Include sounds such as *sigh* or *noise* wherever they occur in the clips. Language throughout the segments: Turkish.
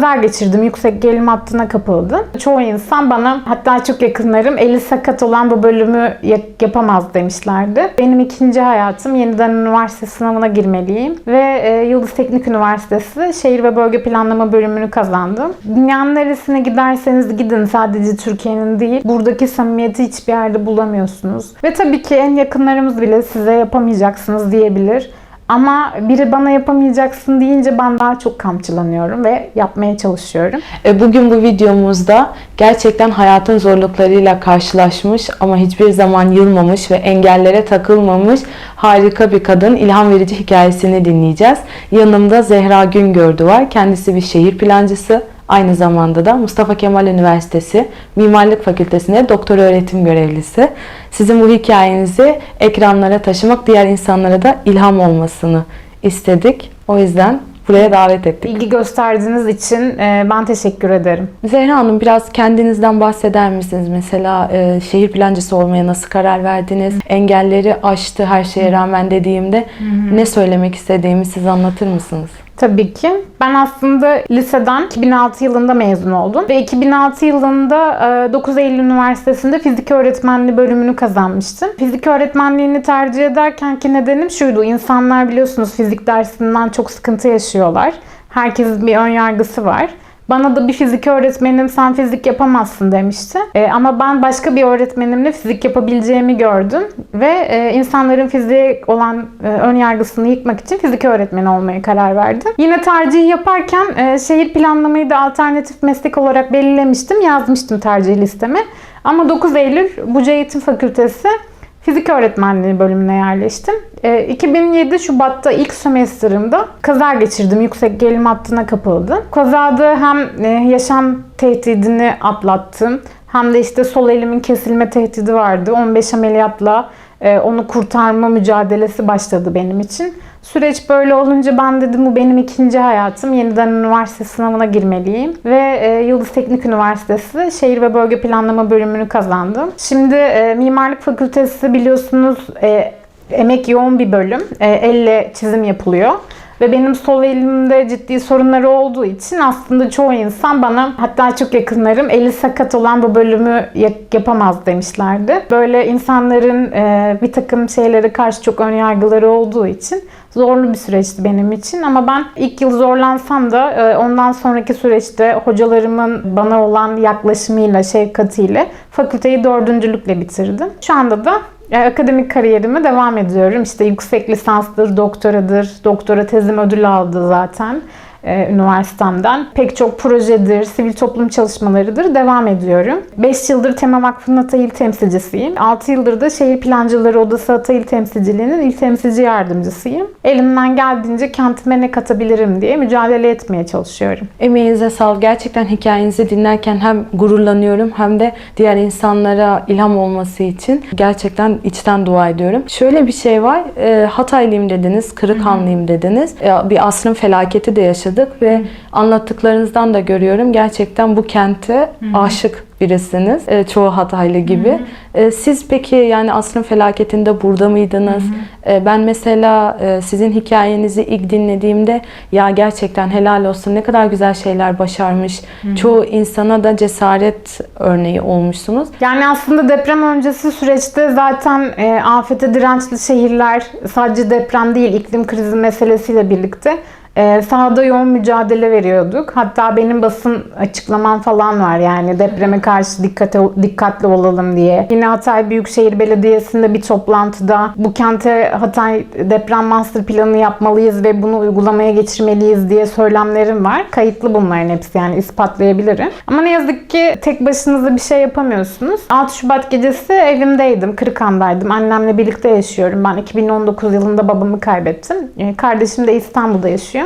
kaza geçirdim. Yüksek gerilim hattına kapıldım. Çoğu insan bana hatta çok yakınlarım eli sakat olan bu bölümü ya- yapamaz demişlerdi. Benim ikinci hayatım yeniden üniversite sınavına girmeliyim ve e, Yıldız Teknik Üniversitesi Şehir ve Bölge Planlama bölümünü kazandım. Dünyanın neresine giderseniz gidin sadece Türkiye'nin değil. Buradaki samimiyeti hiçbir yerde bulamıyorsunuz. Ve tabii ki en yakınlarımız bile size yapamayacaksınız diyebilir. Ama biri bana yapamayacaksın deyince ben daha çok kamçılanıyorum ve yapmaya çalışıyorum. E, Bugün bu videomuzda gerçekten hayatın zorluklarıyla karşılaşmış ama hiçbir zaman yılmamış ve engellere takılmamış harika bir kadın ilham verici hikayesini dinleyeceğiz. Yanımda Zehra Güngördü var. Kendisi bir şehir plancısı. Aynı zamanda da Mustafa Kemal Üniversitesi Mimarlık Fakültesi'nde doktor öğretim görevlisi. Sizin bu hikayenizi ekranlara taşımak diğer insanlara da ilham olmasını istedik. O yüzden buraya davet ettik. İlgi gösterdiğiniz için e, ben teşekkür ederim. Zehra Hanım biraz kendinizden bahseder misiniz? Mesela e, şehir plancısı olmaya nasıl karar verdiniz? Engelleri aştı her şeye rağmen dediğimde ne söylemek istediğimi siz anlatır mısınız? Tabii ki. Ben aslında liseden 2006 yılında mezun oldum. Ve 2006 yılında e, 9 Eylül Üniversitesi'nde fizik öğretmenliği bölümünü kazanmıştım. Fizik öğretmenliğini tercih ederken ki nedenim şuydu. İnsanlar biliyorsunuz fizik dersinden çok sıkıntı yaşıyorlar. Herkesin bir ön yargısı var. Bana da bir fizik öğretmenim sen fizik yapamazsın demişti. E, ama ben başka bir öğretmenimle fizik yapabileceğimi gördüm. Ve e, insanların fiziğe olan e, ön yargısını yıkmak için fizik öğretmeni olmaya karar verdim. Yine tercih yaparken e, şehir planlamayı da alternatif meslek olarak belirlemiştim. Yazmıştım tercih listeme. Ama 9 Eylül Buca Eğitim Fakültesi Fizik öğretmenliği bölümüne yerleştim. E, 2007 Şubat'ta ilk sömestrimde kaza geçirdim. Yüksek gerilim hattına kapıldım. Kazada hem e, yaşam tehdidini atlattım. Hem de işte sol elimin kesilme tehdidi vardı. 15 ameliyatla e, onu kurtarma mücadelesi başladı benim için. Süreç böyle olunca ben dedim bu benim ikinci hayatım. Yeniden üniversite sınavına girmeliyim. Ve e, Yıldız Teknik Üniversitesi Şehir ve Bölge Planlama bölümünü kazandım. Şimdi e, Mimarlık Fakültesi biliyorsunuz e, emek yoğun bir bölüm. E, elle çizim yapılıyor. Ve benim sol elimde ciddi sorunları olduğu için aslında çoğu insan bana hatta çok yakınlarım eli sakat olan bu bölümü ya- yapamaz demişlerdi. Böyle insanların e, bir takım şeylere karşı çok ön yargıları olduğu için zorlu bir süreçti benim için. Ama ben ilk yıl zorlansam da e, ondan sonraki süreçte hocalarımın bana olan yaklaşımıyla, şefkatiyle fakülteyi dördüncülükle bitirdim. Şu anda da e, akademik kariyerime devam ediyorum. İşte yüksek lisanstır, doktoradır. Doktora tezim ödül aldı zaten e, üniversitemden. Pek çok projedir, sivil toplum çalışmalarıdır. Devam ediyorum. 5 yıldır Tema Vakfı'nın Hatay İl Temsilcisiyim. 6 yıldır da Şehir Plancıları Odası Hatay İl Temsilciliği'nin il temsilci yardımcısıyım. Elimden geldiğince kentime ne katabilirim diye mücadele etmeye çalışıyorum. Emeğinize sağlık. Gerçekten hikayenizi dinlerken hem gururlanıyorum hem de diğer insanlara ilham olması için gerçekten içten dua ediyorum. Şöyle bir şey var. E, Hataylıyım dediniz, Kırıkhanlıyım dediniz. E, bir asrın felaketi de yaşadık ve anlattıklarınızdan da görüyorum. Gerçekten bu kente aşık birisiniz. E, çoğu Hataylı gibi. E, siz peki yani asrın felaketinde burada mıydınız? E, ben mesela e, sizin hikayenizi ilk dinlediğimde ya gerçekten helal olsun ne kadar güzel şeyler başarmış. Çoğu insana da cesaret örneği olmuşsunuz. Yani aslında deprem öncesi süreçte zaten e, afete dirençli şehirler sadece deprem değil iklim krizi meselesiyle birlikte e, sahada yoğun mücadele veriyorduk. Hatta benim basın açıklamam falan var yani depreme karşı dikkate, dikkatli olalım diye. Yine Hatay Büyükşehir Belediyesi'nde bir toplantıda bu kente Hatay deprem master planı yapmalıyız ve bunu uygulamaya geçirmeliyiz diye söylemlerim var. Kayıtlı bunların hepsi yani ispatlayabilirim. Ama ne yazık ki tek başınıza bir şey yapamıyorsunuz. 6 Şubat gecesi evimdeydim, Kırıkhan'daydım. Annemle birlikte yaşıyorum. Ben 2019 yılında babamı kaybettim. Ee, Kardeşim de İstanbul'da yaşıyor.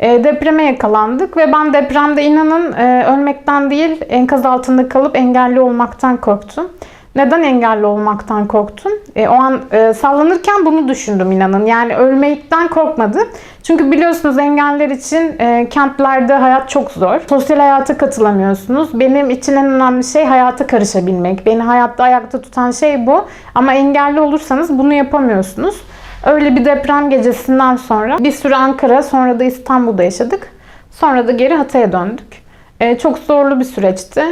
E, depreme yakalandık ve ben depremde inanın e, ölmekten değil enkaz altında kalıp engelli olmaktan korktum. Neden engelli olmaktan korktum? E, o an e, sallanırken bunu düşündüm inanın. Yani ölmekten korkmadım. Çünkü biliyorsunuz engeller için e, kentlerde hayat çok zor. Sosyal hayata katılamıyorsunuz. Benim için en önemli şey hayata karışabilmek. Beni hayatta ayakta tutan şey bu. Ama engelli olursanız bunu yapamıyorsunuz. Öyle bir deprem gecesinden sonra bir süre Ankara sonra da İstanbul'da yaşadık. Sonra da geri Hatay'a döndük. E, çok zorlu bir süreçti.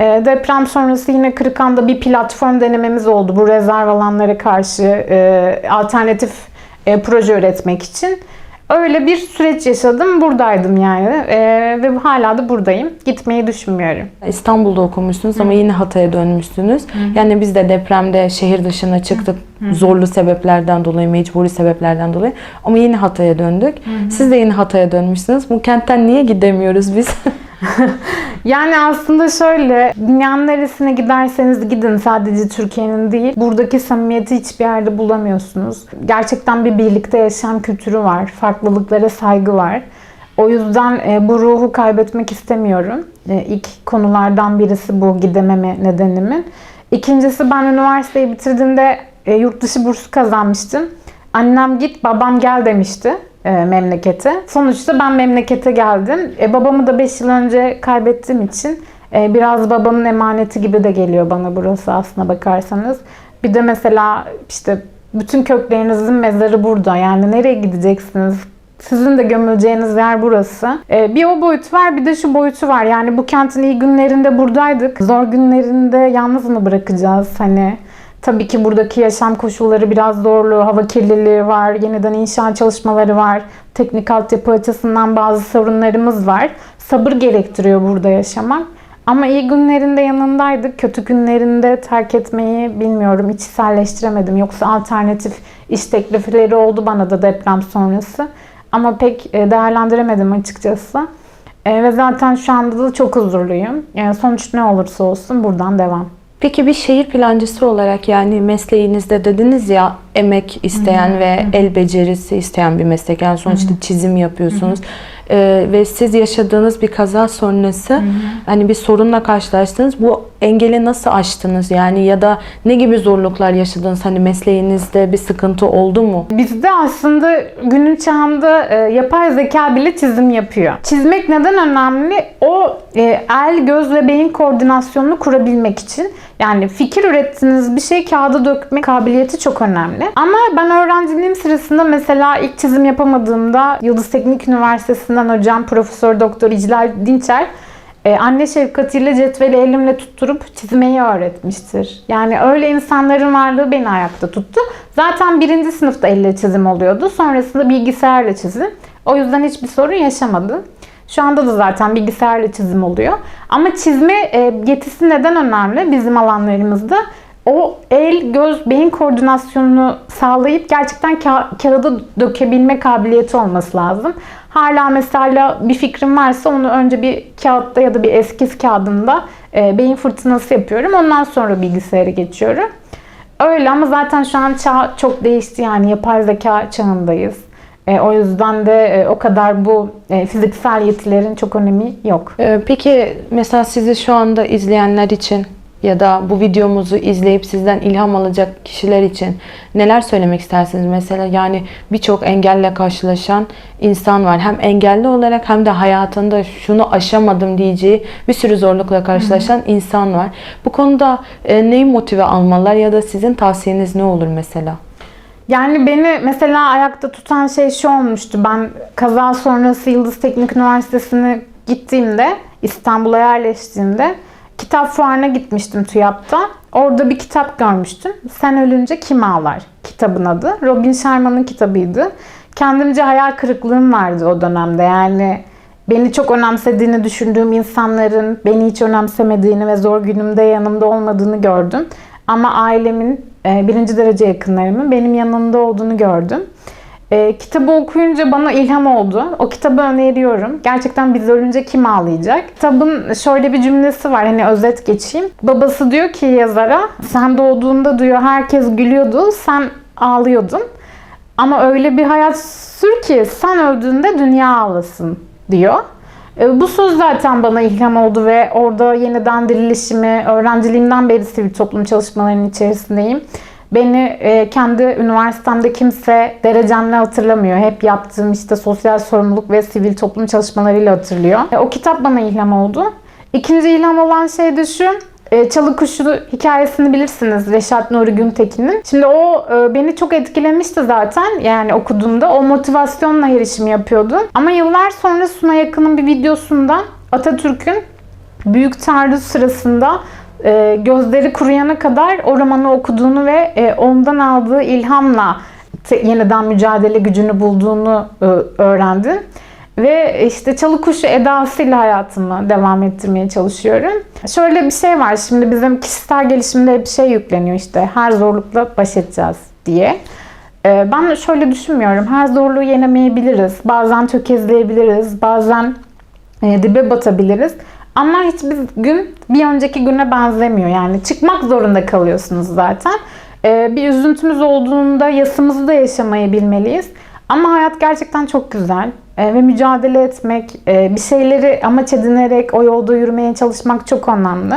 E, deprem sonrası yine Kırıkhan'da bir platform denememiz oldu. Bu rezerv alanlara karşı e, alternatif e, proje üretmek için. Öyle bir süreç yaşadım. Buradaydım yani. E, ve hala da buradayım. Gitmeyi düşünmüyorum. İstanbul'da okumuşsunuz ama yine Hatay'a dönmüşsünüz. Yani biz de depremde şehir dışına çıktık. Zorlu sebeplerden dolayı, mecburi sebeplerden dolayı. Ama yine Hatay'a döndük. Siz de yine Hatay'a dönmüşsünüz. Bu kentten niye gidemiyoruz biz? *laughs* *laughs* Yani aslında şöyle, dünyanın neresine giderseniz gidin sadece Türkiye'nin değil. Buradaki samimiyeti hiçbir yerde bulamıyorsunuz. Gerçekten bir birlikte yaşam kültürü var. Farklılıklara saygı var. O yüzden e, bu ruhu kaybetmek istemiyorum. E, ilk konulardan birisi bu gidememe nedenimin. İkincisi ben üniversiteyi bitirdiğimde e, yurt dışı bursu kazanmıştım. Annem git, babam gel demişti e, memlekete. Sonuçta ben memlekete geldim. E, babamı da 5 yıl önce kaybettiğim için e, biraz babamın emaneti gibi de geliyor bana burası aslına bakarsanız. Bir de mesela işte bütün köklerinizin mezarı burada. Yani nereye gideceksiniz? Sizin de gömüleceğiniz yer burası. Ee, bir o boyutu var bir de şu boyutu var. Yani bu kentin iyi günlerinde buradaydık. Zor günlerinde yalnız mı bırakacağız? Hani tabii ki buradaki yaşam koşulları biraz zorlu. Hava kirliliği var. Yeniden inşaat çalışmaları var. Teknik altyapı açısından bazı sorunlarımız var. Sabır gerektiriyor burada yaşamak. Ama iyi günlerinde yanındaydık. Kötü günlerinde terk etmeyi bilmiyorum. içselleştiremedim. Yoksa alternatif iş teklifleri oldu bana da deprem sonrası. Ama pek e, değerlendiremedim açıkçası. E, Ve zaten şu anda da çok huzurluyum. Yani sonuç ne olursa olsun buradan devam. Peki bir şehir plancısı olarak yani mesleğinizde dediniz ya emek isteyen ve el becerisi isteyen bir meslek. Yani sonuçta çizim yapıyorsunuz. Ee, ve siz yaşadığınız bir kaza sonrası hani bir sorunla karşılaştınız. Bu engeli nasıl aştınız yani ya da ne gibi zorluklar yaşadınız? Hani mesleğinizde bir sıkıntı oldu mu? Bizde aslında günün çağında e, yapay zeka bile çizim yapıyor. Çizmek neden önemli? O e, el, göz ve beyin koordinasyonunu kurabilmek için. Yani fikir ürettiğiniz bir şey kağıda dökme kabiliyeti çok önemli. Ama ben öğrenciliğim sırasında mesela ilk çizim yapamadığımda Yıldız Teknik Üniversitesi'nden hocam Profesör Doktor İclal Dinçer e, anne şefkatiyle cetveli elimle tutturup çizmeyi öğretmiştir. Yani öyle insanların varlığı beni ayakta tuttu. Zaten birinci sınıfta elle çizim oluyordu. Sonrasında bilgisayarla çizim. O yüzden hiçbir sorun yaşamadım. Şu anda da zaten bilgisayarla çizim oluyor. Ama çizme e, yetisi neden önemli bizim alanlarımızda? O el, göz, beyin koordinasyonunu sağlayıp gerçekten ka- kağıda dökebilme kabiliyeti olması lazım. Hala mesela bir fikrim varsa onu önce bir kağıtta ya da bir eskiz kağıdında e, beyin fırtınası yapıyorum. Ondan sonra bilgisayara geçiyorum. Öyle ama zaten şu an çağ çok değişti yani yapay zeka çağındayız. E, o yüzden de e, o kadar bu e, fiziksel yetilerin çok önemi yok. Ee, Peki mesela sizi şu anda izleyenler için ya da bu videomuzu izleyip sizden ilham alacak kişiler için neler söylemek istersiniz? Mesela yani birçok engelle karşılaşan insan var. Hem engelli olarak hem de hayatında şunu aşamadım diyeceği bir sürü zorlukla karşılaşan insan var. Bu konuda e, neyi motive almalar ya da sizin tavsiyeniz ne olur mesela? Yani beni mesela ayakta tutan şey şu olmuştu. Ben kaza sonrası Yıldız Teknik Üniversitesi'ne gittiğimde, İstanbul'a yerleştiğimde kitap fuarına gitmiştim TÜYAP'ta. Orada bir kitap görmüştüm. Sen ölünce kim ağlar? Kitabın adı. Robin Sharma'nın kitabıydı. Kendimce hayal kırıklığım vardı o dönemde. Yani beni çok önemsediğini düşündüğüm insanların beni hiç önemsemediğini ve zor günümde yanımda olmadığını gördüm. Ama ailemin, e, birinci derece yakınlarımın benim yanımda olduğunu gördüm. E, kitabı okuyunca bana ilham oldu. O kitabı öneriyorum. Gerçekten biz ölünce kim ağlayacak? Kitabın şöyle bir cümlesi var. Hani özet geçeyim. Babası diyor ki yazara, sen doğduğunda diyor herkes gülüyordu, sen ağlıyordun. Ama öyle bir hayat sür ki sen öldüğünde dünya ağlasın diyor. E, Bu söz zaten bana ilham oldu ve orada yeniden dirilişimi, öğrenciliğimden beri sivil toplum çalışmalarının içerisindeyim. Beni e, kendi üniversitemde kimse derecemle hatırlamıyor. Hep yaptığım işte sosyal sorumluluk ve sivil toplum çalışmalarıyla hatırlıyor. E, o kitap bana ilham oldu. İkinci ilham olan şey de şu. E, Çalı Kuşu hikayesini bilirsiniz Reşat Nuri Güntekin'in. Şimdi o e, beni çok etkilemişti zaten yani okuduğumda. O motivasyonla erişimi yapıyordum. Ama yıllar sonra Suna Yakın'ın bir videosunda Atatürk'ün Büyük Taarruz sırasında e, gözleri kuruyana kadar o romanı okuduğunu ve e, ondan aldığı ilhamla yeniden mücadele gücünü bulduğunu e, öğrendim. Ve işte çalı kuşu edasıyla hayatımı devam ettirmeye çalışıyorum. Şöyle bir şey var şimdi bizim kişisel gelişimde bir şey yükleniyor işte her zorlukla baş edeceğiz diye. Ben şöyle düşünmüyorum. Her zorluğu yenemeyebiliriz. Bazen tökezleyebiliriz. Bazen dibe batabiliriz. Ama hiçbir gün bir önceki güne benzemiyor. Yani çıkmak zorunda kalıyorsunuz zaten. Ee, Bir üzüntümüz olduğunda yasımızı da yaşamayı bilmeliyiz. Ama hayat gerçekten çok güzel. Ee, Ve mücadele etmek, e, bir şeyleri amaç edinerek o yolda yürümeye çalışmak çok önemli.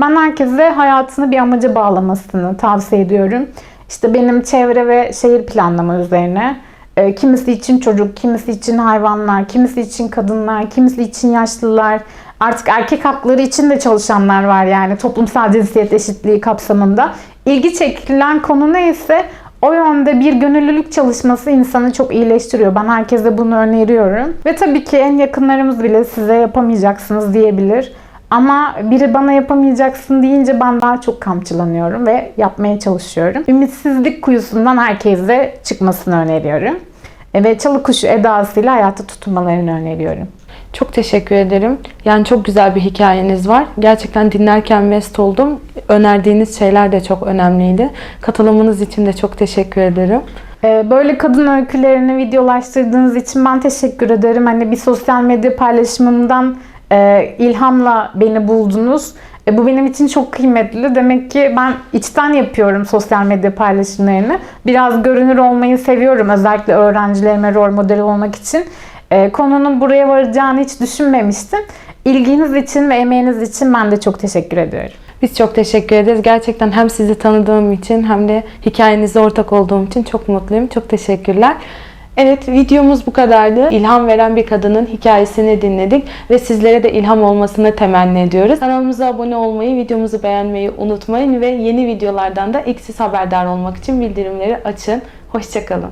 Ben herkese hayatını bir amaca bağlamasını tavsiye ediyorum. İşte benim çevre ve şehir planlama üzerine e, kimisi için çocuk, kimisi için hayvanlar, kimisi için kadınlar, kimisi için yaşlılar. Artık erkek hakları için de çalışanlar var yani toplumsal cinsiyet eşitliği kapsamında. İlgi çekilen konu neyse o yönde bir gönüllülük çalışması insanı çok iyileştiriyor. Ben herkese bunu öneriyorum. Ve tabii ki en yakınlarımız bile size yapamayacaksınız diyebilir. Ama biri bana yapamayacaksın deyince ben daha çok kamçılanıyorum ve yapmaya çalışıyorum. Ümitsizlik kuyusundan herkese çıkmasını öneriyorum. Ve çalı kuşu edasıyla hayata tutunmalarını öneriyorum. Çok teşekkür ederim. Yani çok güzel bir hikayeniz var. Gerçekten dinlerken mest oldum. Önerdiğiniz şeyler de çok önemliydi. Katılımınız için de çok teşekkür ederim. Ee, Böyle kadın öykülerini videolaştırdığınız için ben teşekkür ederim. Hani bir sosyal medya paylaşımımdan e, ilhamla beni buldunuz. E, bu benim için çok kıymetli. Demek ki ben içten yapıyorum sosyal medya paylaşımlarını. Biraz görünür olmayı seviyorum. Özellikle öğrencilerime rol model olmak için. E, konunun buraya varacağını hiç düşünmemiştim. İlginiz için ve emeğiniz için ben de çok teşekkür ediyorum. Biz çok teşekkür ederiz. Gerçekten hem sizi tanıdığım için hem de hikayenize ortak olduğum için çok mutluyum. Çok teşekkürler. Evet videomuz bu kadardı. İlham veren bir kadının hikayesini dinledik ve sizlere de ilham olmasını temenni ediyoruz. Kanalımıza abone olmayı, videomuzu beğenmeyi unutmayın ve yeni videolardan da ilk siz haberdar olmak için bildirimleri açın. Hoşçakalın.